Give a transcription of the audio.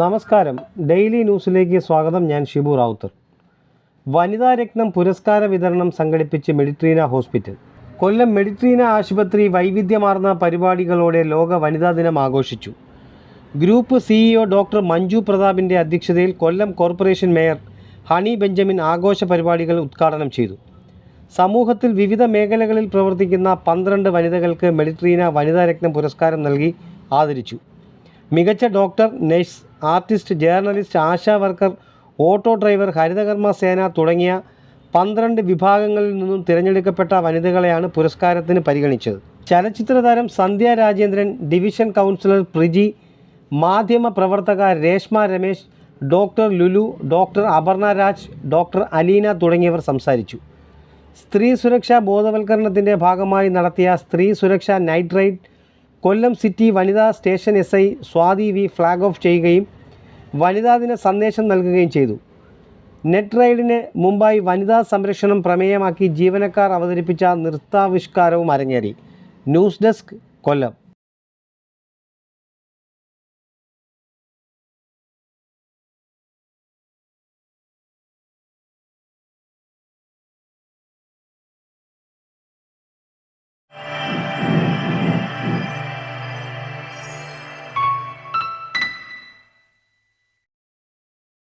നമസ്കാരം. ഡെയിലി ന്യൂസിലേക്ക് സ്വാഗതം. ഞാൻ ഷിബു റാവുത്തർ. വനിതാ രത്നം പുരസ്കാര വിതരണം സംഘടിപ്പിച്ച് മെഡിട്രീന ഹോസ്പിറ്റൽ. കൊല്ലം മെഡിട്രീന ആശുപത്രി വൈവിധ്യമാർന്ന പരിപാടികളോടെ ലോക വനിതാ ദിനം ആഘോഷിച്ചു. ഗ്രൂപ്പ് സിഇഒ ഡോക്ടർ മഞ്ജു പ്രതാപിന്റെ അധ്യക്ഷതയിൽ Kollam corporation mayor Honey Benjamin ആഘോഷ പരിപാടികൾ ഉദ്ഘാടനം ചെയ്തു. സമൂഹത്തിൽ വിവിധ മേഖലകളിൽ പ്രവർത്തിക്കുന്ന പന്ത്രണ്ട് വനിതകൾക്ക് മെഡിട്രീന വനിതാ രത്നം പുരസ്കാരം നൽകി ആദരിച്ചു. മികച്ച doctor nurse artist journalist Asha worker auto driver Harithakarma Sena തുടങ്ങിയ പന്ത്രണ്ട് വിഭാഗങ്ങളിൽ നിന്നും തിരഞ്ഞെടുക്കപ്പെട്ട വനിതകളെയാണ് പുരസ്കാരത്തിന് പരിഗണിച്ചത്. ചലച്ചിത്ര താരം സന്ധ്യ രാജേന്ദ്രൻ ഡിവിഷൻ കൗൺസിലർ പ്രിജി മാധ്യമ പ്രവർത്തക Reshma Ramesh doctor Lulu doctor Aparna Raj doctor Aleena തുടങ്ങിയവർ സംസാരിച്ചു. സ്ത്രീ സുരക്ഷാ ബോധവൽക്കരണത്തിന്റെ ഭാഗമായി നടത്തിയ സ്ത്രീ സുരക്ഷാ നൈറ്റ് റൈഡ് കൊല്ലം സിറ്റി വനിതാ station S I Swathi V flag off ചെയ്യുകയും വനിതാ ദിന സന്ദേശം നൽകുകയും ചെയ്തു. നെറ്റ് റൈഡിന് മുമ്പായി വനിതാ സംരക്ഷണം പ്രമേയമാക്കി ജീവനക്കാർ അവതരിപ്പിച്ച നൃത്താവിഷ്കാരവും അരങ്ങേറി. News desk Kollam.